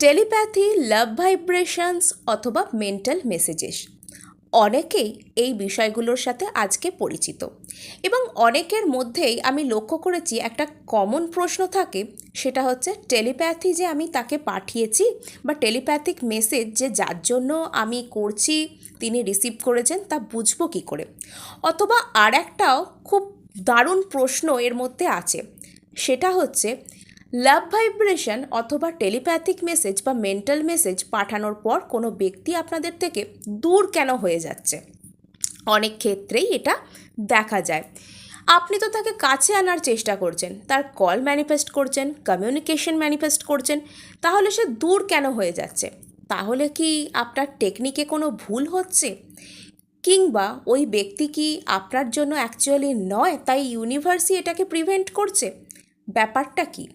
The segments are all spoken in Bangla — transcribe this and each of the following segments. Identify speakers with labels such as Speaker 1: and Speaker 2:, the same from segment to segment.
Speaker 1: টেলিপ্যাথি লাভ ভাইব্রেশনস অথবা মেন্টাল মেসেজেস অনেকেই এই বিষয়গুলোর সাথে আজকে পরিচিত। এবং অনেকের মধ্যেই আমি লক্ষ্য করেছি একটা কমন প্রশ্ন থাকে, সেটা হচ্ছে, টেলিপ্যাথি যে আমি তাকে পাঠিয়েছি বা টেলিপ্যাথিক মেসেজ যে যার জন্য আমি করছি, তিনি রিসিভ করেছেন, তা বুঝব কী করে? অথবা আর একটাও খুব দারুণ প্রশ্ন এর মধ্যে আছে, সেটা হচ্ছে লাভ ভাইব্রেশন অথবা টেলিপ্যাথিক মেসেজ বা মেন্টাল মেসেজ পাঠানোর পর কোনো ব্যক্তি আপনাদের থেকে দূর কেন হয়ে যাচ্ছে? অনেক ক্ষেত্রেই এটা দেখা যায়। আপনি তো তাকে কাছে আনার চেষ্টা করছেন, তার কল ম্যানিফেস্ট করছেন কমিউনিকেশন ম্যানিফেস্ট করছেন, তাহলে সে দূর কেন হয়ে যাচ্ছে? তাহলে কি আপনার টেকনিকে কোনো ভুল হচ্ছে? কিংবা ওই ব্যক্তি কি আপনার জন্য অ্যাকচুয়ালি নয়, তাই ইউনিভার্সই এটাকে প্রিভেন্ট করছে? ব্যাপারটা কি?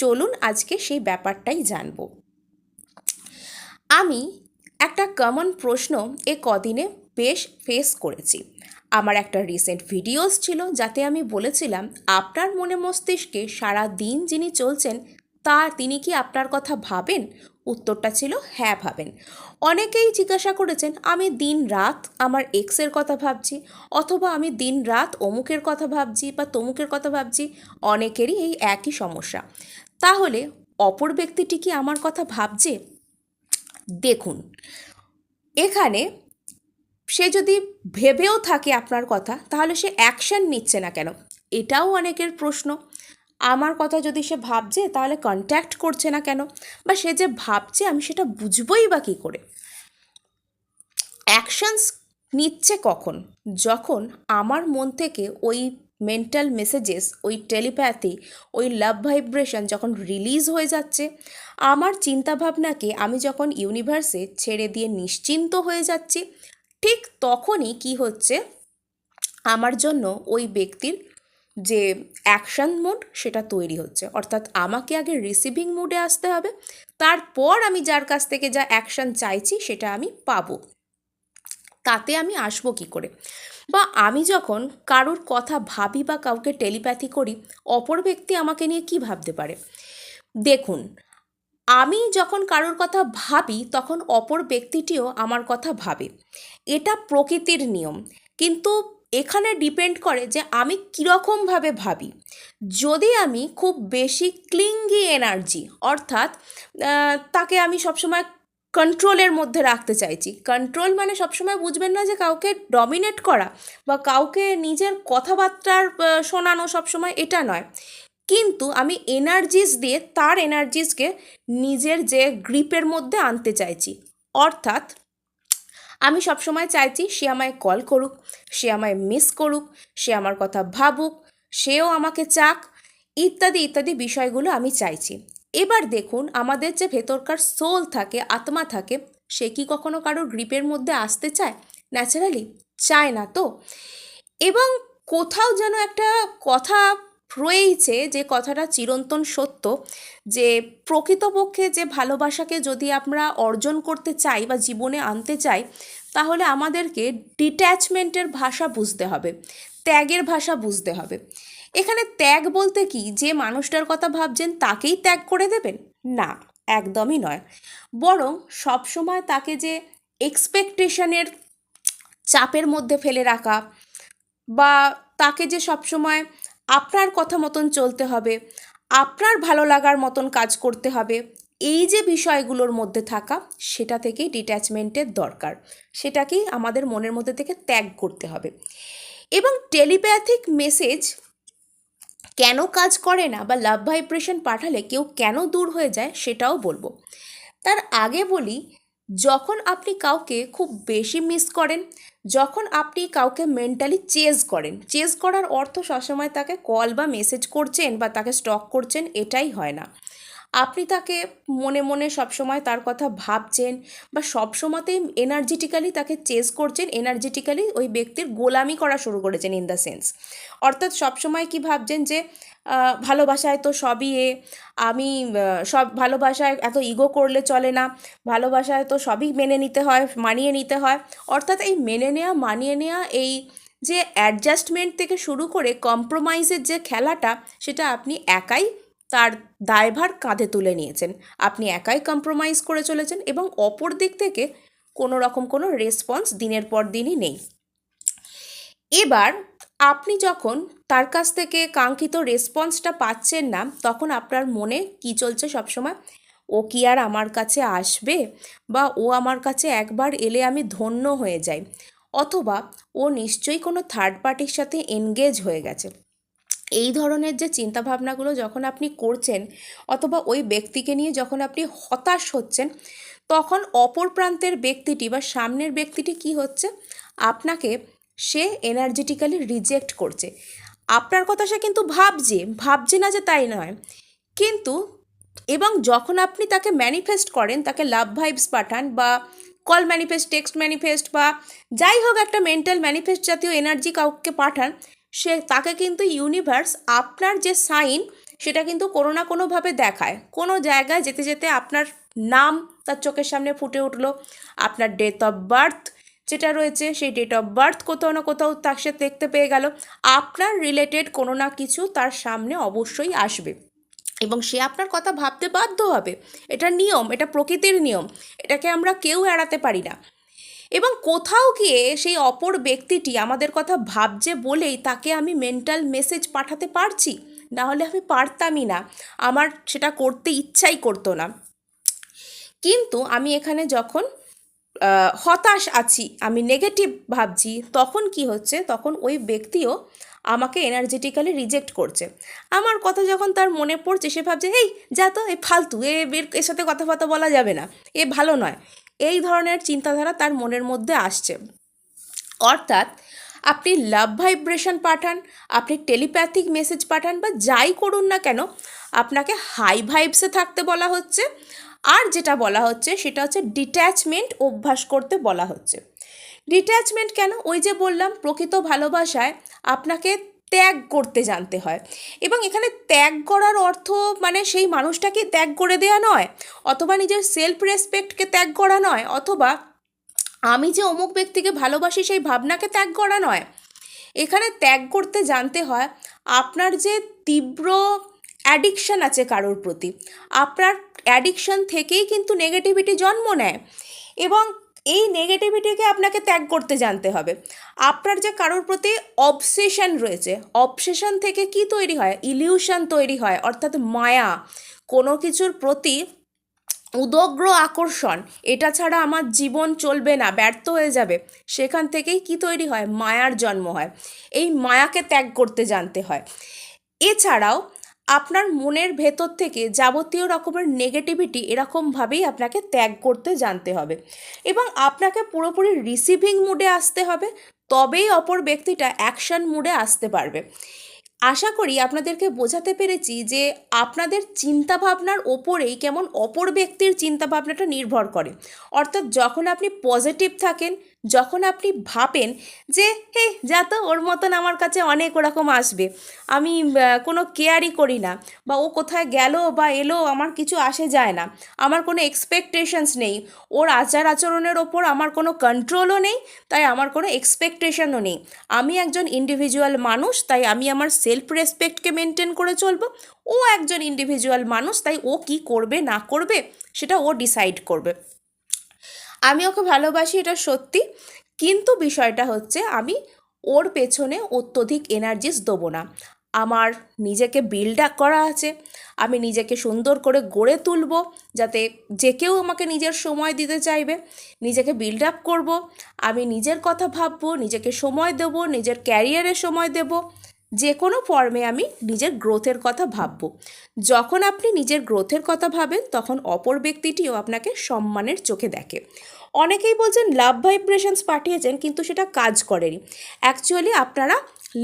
Speaker 1: চলুন আজকে সেই ব্যাপারটাই জানব। আমি একটা কমন প্রশ্ন এ কদিনে বেশ ফেস করেছি। আমার একটা রিসেন্ট ভিডিওস ছিল যাতে আমি বলেছিলাম, আপনার মনে মস্তিষ্কে সারা দিন যিনি চলছেন তা তিনি কি আপনার কথা ভাবেন? উত্তরটা ছিল হ্যাঁ ভাবেন। অনেকেই জিজ্ঞাসা করেছেন, আমি দিন রাত আমার এক্সের কথা ভাবছি, অথবা আমি দিন রাত অমুকের কথা ভাবছি বা তমুকের কথা ভাবছি? অনেকেরই এই একই সমস্যা। তাহলে অপর ব্যক্তিটি কি আমার কথা ভাবছে? দেখুন, এখানে সে যদি ভেবেও থাকে আপনার কথা, তাহলে সে অ্যাকশন নিচ্ছে না কেন? এটাও অনেকের প্রশ্ন। আমার কথা যদি সে ভাবছে, তাহলে কন্ট্যাক্ট করছে না কেন? বা সে যে ভাবছে, আমি সেটা বুঝবই বা কী করে? অ্যাকশনস নিচ্ছে কখন? যখন আমার মন থেকে ওই মেন্টাল মেসেজেস ওই টেলিপ্যাথি ওই লাভ ভাইব্রেশন যখন রিলিজ হয়ে যাচ্ছে, আমার চিন্তাভাবনাকে আমি যখন ইউনিভার্সে ছেড়ে দিয়ে নিশ্চিন্ত হয়ে যাচ্ছি, ঠিক তখনই কি হচ্ছে? আমার জন্য ওই ব্যক্তির যে অ্যাকশন মোড সেটা তৈরি হচ্ছে। অর্থাৎ আমাকে আগে রিসিভিং মুডে আসতে হবে, তারপর আমি যার কাছ থেকে যা অ্যাকশন চাইছি সেটা আমি পাবো। তাতে আমি আসব কী করে? বা আমি যখন কারোর কথা ভাবি বা কাউকে টেলিপ্যাথি করি, অপর ব্যক্তি আমাকে নিয়ে কি ভাবতে পারে? দেখুন, আমি যখন কারোর কথা ভাবি, তখন অপর ব্যক্তিটিও আমার কথা ভাবে। এটা প্রকৃতির নিয়ম। কিন্তু এখানে ডিপেন্ড করে যে আমি কীরকমভাবে ভাবি। যদি আমি খুব বেশি ক্লিঙ্গি এনার্জি অর্থাৎ তাকে আমি সবসময় কন্ট্রোলের মধ্যে রাখতে চাইছি। কন্ট্রোল মানে সবসময় বুঝবেন না যে কাউকে ডমিনেট করা বা কাউকে নিজের কথাবার্তার শোনানো সবসময় এটা নয়। কিন্তু আমি এনার্জিস দিয়ে, তার এনার্জিসকে নিজের যে গ্রিপের মধ্যে আনতে চাইছি। অর্থাৎ আমি সবসময় চাইছি সে আমায় কল করুক, সে আমায় মিস করুক, সে আমার কথা ভাবুক, সেও আমাকে চাক, ইত্যাদি ইত্যাদি বিষয়গুলো আমি চাইছি। এবার দেখুন আমাদের যে ভেতরকার সোল থাকে, আত্মা থাকে, সে কি কখনো কারোর গ্রিপের মধ্যে আসতে চায়? ন্যাচারালি চায় না তো। এবং কোথাও যেন একটা কথা রয়েছে যে কথাটা চিরন্তন সত্য, যে প্রকৃতপক্ষে যে ভালোবাসাকে যদি আমরা অর্জন করতে চাই বা জীবনে আনতে চাই, তাহলে আমাদেরকে ডিট্যাচমেন্টের ভাষা বুঝতে হবে। ত্যাগের ভাষা বুঝতে হবে। এখানে ত্যাগ বলতে কি? যে মানুষটার কথা ভাবছেন তাকেই ত্যাগ করে দেবেন? না, একদমই নয়। বরং সবসময় তাকে যে এক্সপেকটেশনের চাপের মধ্যে ফেলে রাখা বা তাকে যে সবসময় আপনার কথা মতন চলতে হবে, আপনার ভালো লাগার মতন কাজ করতে হবে, এই যে বিষয়গুলোর মধ্যে থাকা, সেটা থেকেই ডিট্যাচমেন্টের দরকার। সেটাকেই আমাদের মনের মধ্যে থেকে ত্যাগ করতে হবে। এবং টেলিপ্যাথিক মেসেজ কেন কাজ করে না বা লাভ ভাইব্রেশন পাঠালে কেউ কেন দূর হয়ে যায় সেটাও বলব। তার আগে বলি, যখন আপনি কাউকে খুব বেশি মিস করেন, যখন আপনি কাউকে মেন্টালি চেজ করেন চেজ করার অর্থ সবসময় তাকে কল বা মেসেজ করছেন বা তাকে স্টক করছেন, এটাই হয় না। আপনি তাকে মনে মনে সবসময় তার কথা ভাবছেন বা সবসময়তেই এনার্জেটিক্যালি তাকে চেস করছেন এনার্জেটিক্যালি ওই ব্যক্তির গোলামি করা শুরু করেছেন ইন দ্য সেন্স অর্থাৎ সবসময় কি ভাবছেন যে ভালোবাসায় তো সবই এ, আমি সব ভালোবাসায় এত ইগো করলে চলে না, ভালোবাসায় তো সবই মেনে নিতে হয়, মানিয়ে নিতে হয়। অর্থাৎ এই মেনে নেওয়া মানিয়ে নেওয়া এই যে অ্যাডজাস্টমেন্ট থেকে শুরু করে কম্প্রোমাইজের যে খেলাটা, সেটা আপনি একাই তার দায়ভার কাঁধে তুলে নিয়েছেন। আপনি একাই কম্প্রোমাইজ করে চলেছেন এবং অপর দিক থেকে কোনো রকম কোনো রেসপন্স দিনের পর দিনই নেই। এবার আপনি যখন তার কাছ থেকে কাঙ্ক্ষিত রেসপন্সটা পাচ্ছেন না, তখন আপনার মনে কি চলছে সবসময়? ও কি আর আমার কাছে আসবে? বা ও আমার কাছে একবার এলে আমি ধন্য হয়ে যাই। অথবা ও নিশ্চয়ই কোনো থার্ড পার্টির সাথে এনগেজ হয়ে গেছে। এই ধরনের যে চিন্তাভাবনাগুলো যখন আপনি করছেন অথবা ওই ব্যক্তিকে নিয়ে যখন আপনি হতাশ হচ্ছেন, তখন অপর প্রান্তের ব্যক্তিটি বা সামনের ব্যক্তিটি কি হচ্ছে? আপনাকে সে এনার্জেটিক্যালি রিজেক্ট করছে। আপনার কথা সে কিন্তু ভাবছে ভাবছে না যে তাই নয়। কিন্তু এবং যখন আপনি তাকে ম্যানিফেস্ট করেন, তাকে লাভ ভাইবস পাঠান বা কল ম্যানিফেস্ট টেক্সট ম্যানিফেস্ট বা যাই হোক একটা মেন্টাল ম্যানিফেস্ট জাতীয় এনার্জি কাউকে পাঠান সে তাকে কিন্তু ইউনিভার্স আপনার যে সাইন সেটা কিন্তু কোনো না কোনোভাবে দেখায়। কোনো জায়গায় যেতে যেতে আপনার নাম তার চোখের সামনে ফুটে উঠল। আপনার ডেট অফ বার্থ যেটা রয়েছে, সেই ডেট অফ বার্থ কোথাও না কোথাও তার সে দেখতে পেয়ে গেল। আপনার রিলেটেড কোনো না কিছু তার সামনে অবশ্যই আসবে। এবং সে আপনার কথা ভাবতে বাধ্য হবে। এটা নিয়ম, এটা প্রকৃতির নিয়ম। এটাকে আমরা কেউ এড়াতে পারি না। এবং কোথাও গিয়ে সেই অপর ব্যক্তিটি আমাদের কথা ভাবছে বলেই তাকে আমি মেন্টাল মেসেজ পাঠাতে পারছি? না হলে আমি পারতামই না। আমার সেটা করতে ইচ্ছাই করতো না। কিন্তু আমি এখানে যখন হতাশ আছি, আমি নেগেটিভ ভাবছি, তখন কি হচ্ছে? তখন ওই ব্যক্তিও আমাকে এনার্জেটিক্যালি রিজেক্ট করছে। আমার কথা যখন তার মনে পড়ছে, সে ভাবছে এই যা তো, এ ফালতু, এ এর সাথে কথাবার্তা বলা যাবে না। এ ভালো নয়। এই ধরনের চিন্তাধারা তার মনের মধ্যে আসছে। অর্থাৎ আপনি লাভ ভাইব্রেশন পাঠান, আপনি টেলিপ্যাথিক মেসেজ পাঠান বা যাই করুন না কেন, আপনাকে হাই ভাইবসে থাকতে বলা হচ্ছে। আর যেটা বলা হচ্ছে সেটা হচ্ছে ডিট্যাচমেন্ট অভ্যাস করতে বলা হচ্ছে। ডিট্যাচমেন্ট কেন? ওই যে বললাম, প্রকৃত ভালোবাসায় আপনাকে ত্যাগ করতে জানতে হয়। এবং এখানে ত্যাগ করার অর্থ মানে সেই মানুষটাকে ত্যাগ করে দেওয়া নয়, অথবা নিজের সেলফ রেসপেক্টকে ত্যাগ করা নয়, অথবা আমি যে অমুক ব্যক্তিকে ভালোবাসি সেই ভাবনাকে ত্যাগ করা নয়। এখানে ত্যাগ করতে জানতে হয়, আপনার যে তীব্র অ্যাডিকশান আছে কারোর প্রতি, আপনার অ্যাডিকশান থেকেই কিন্তু নেগেটিভিটি জন্ম নেয়। এবং এই নেগেটিভিটিকে আপনাকে ত্যাগ করতে জানতে হবে। আপনার যে কারোর প্রতি অবসেশন রয়েছে অবসেশন থেকে কি তৈরি হয়? ইলিউশন তৈরি হয়, অর্থাৎ মায়া, কোনো কিছুর প্রতি উদগ্র আকর্ষণ, এটা ছাড়া আমার জীবন চলবে না, ব্যর্থ হয়ে যাবে। সেখান থেকেই কি তৈরি হয়? মায়ার জন্ম হয়। এই মায়াকে ত্যাগ করতে জানতে হয়। এছাড়াও আপনার মনের ভেতর থেকে যাবতীয় রকমের নেগেটিভিটি এরকমভাবেই আপনাকে ত্যাগ করতে জানতে হবে। এবং আপনাকে পুরোপুরি রিসিভিং মুডে আসতে হবে, তবেই অপর ব্যক্তিটা অ্যাকশন মুডে আসতে পারবে। আশা করি আপনাদেরকে বোঝাতে পেরেছি যে আপনাদের চিন্তাভাবনার ওপরেই কেমন অপর ব্যক্তির চিন্তাভাবনাটা নির্ভর করে। অর্থাৎ যখন আপনি পজিটিভ থাকেন যখন আপনি ভাবেন যে, হে, যা তো ওর মতন আমার কাছে অনেক ওরকম আসবে। আমি কোনো কেয়ারই করি না বা ও কোথায় গেল বা এলো আমার কিছু আসে যায় না। আমার কোনো এক্সপেকটেশনস নেই। ওর আচার আচরণের ওপর আমার কোনো কন্ট্রোলও নেই, তাই আমার কোনো এক্সপেকটেশনও নেই। আমি একজন ইন্ডিভিজুয়াল মানুষ, তাই আমি আমার সেলফ রেসপেক্টকে মেনটেন করে চলবো। ও একজন ইন্ডিভিজুয়াল মানুষ, তাই ও কি করবে, না করবে, সেটা ও ডিসাইড করবে। আমি ওকে ভালোবাসি, এটা সত্যি। কিন্তু বিষয়টা হচ্ছে, আমি ওর পেছনে অত্যধিক এনার্জিস দেবো না। আমার নিজেকে বিল্ড আপ করা আছে, আমি নিজেকে সুন্দর করে গড়ে তুলব, যাতে যে কেউ আমাকে নিজের সময় দিতে চাইবে, নিজেকে বিল্ড আপ করব, আমি নিজের কথা ভাববো, নিজেকে সময় দেব, নিজের ক্যারিয়ারে সময় দেব, যে কোনো ফর্মে আমি নিজের গ্রোথের কথা ভাববো। যখন আপনি নিজের গ্রোথের কথা ভাবেন, তখন অপর ব্যক্তিটিও আপনাকে সম্মানের চোখে দেখে। অনেকেই বলছেন লাভ ভাইব্রেশনস পাঠিয়েছেন, কিন্তু সেটা কাজ করেনি। অ্যাকচুয়ালি আপনারা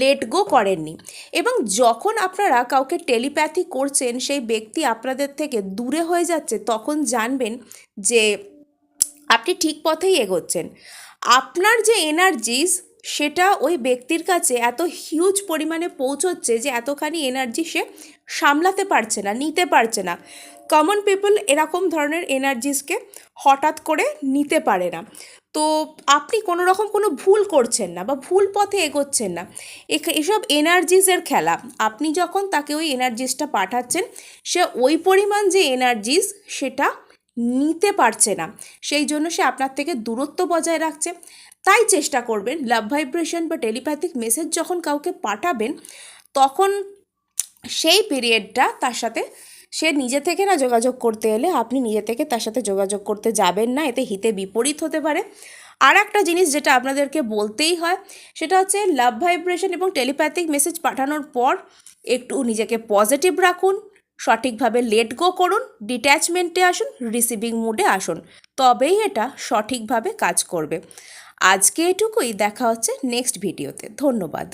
Speaker 1: লেট গো করেননি। এবং যখন আপনারা কাউকে টেলিপ্যাথি করছেন, সেই ব্যক্তি আপনাদের থেকে দূরে হয়ে যাচ্ছে, তখন জানবেন যে আপনি ঠিক পথেই এগোচ্ছেন। আপনার যে এনার্জিস সেটা ওই ব্যক্তির কাছে এত হিউজ পরিমাণে পৌঁছচ্ছে যে এতখানি এনার্জি সে সামলাতে পারছে না, নিতে পারছে না। কমন পিপল এরকম ধরনের এনার্জিসকে হঠাৎ করে নিতে পারে না। তো আপনি কোনো রকম কোনো ভুল করছেন না বা ভুল পথে এগোচ্ছেন না। এসব এনার্জিসের খেলা। আপনি যখন তাকে ওই এনার্জিসটা পাঠাচ্ছেন, সে ওই পরিমাণ যে এনার্জিস সেটা নিতে পারছে না। সেই জন্য সে আপনার থেকে দূরত্ব বজায় রাখছে। তাই চেষ্টা করবেন লাভ ভাইব্রেশন বা টেলিপ্যাথিক মেসেজ যখন কাউকে পাঠাবেন, তখন সেই পিরিয়ডটা তার সাথে, সে নিজে থেকে না যোগাযোগ করতে এলে আপনি নিজে থেকে তার সাথে যোগাযোগ করতে যাবেন না, এতে হিতে বিপরীত হতে পারে। আর একটা জিনিস যেটা আপনাদেরকে বলতেই হয়, সেটা হচ্ছে লাভ ভাইব্রেশন এবং টেলিপ্যাথিক মেসেজ পাঠানোর পর একটু নিজেকে পজিটিভ রাখুন, সঠিকভাবে লেট গো করুন ডিট্যাচমেন্টে আসুন রিসিভিং মুডে আসুন। তবেই এটা সঠিকভাবে কাজ করবে। আজকে এটুকুই দেখা হচ্ছে নেক্সট ভিডিওতে ধন্যবাদ।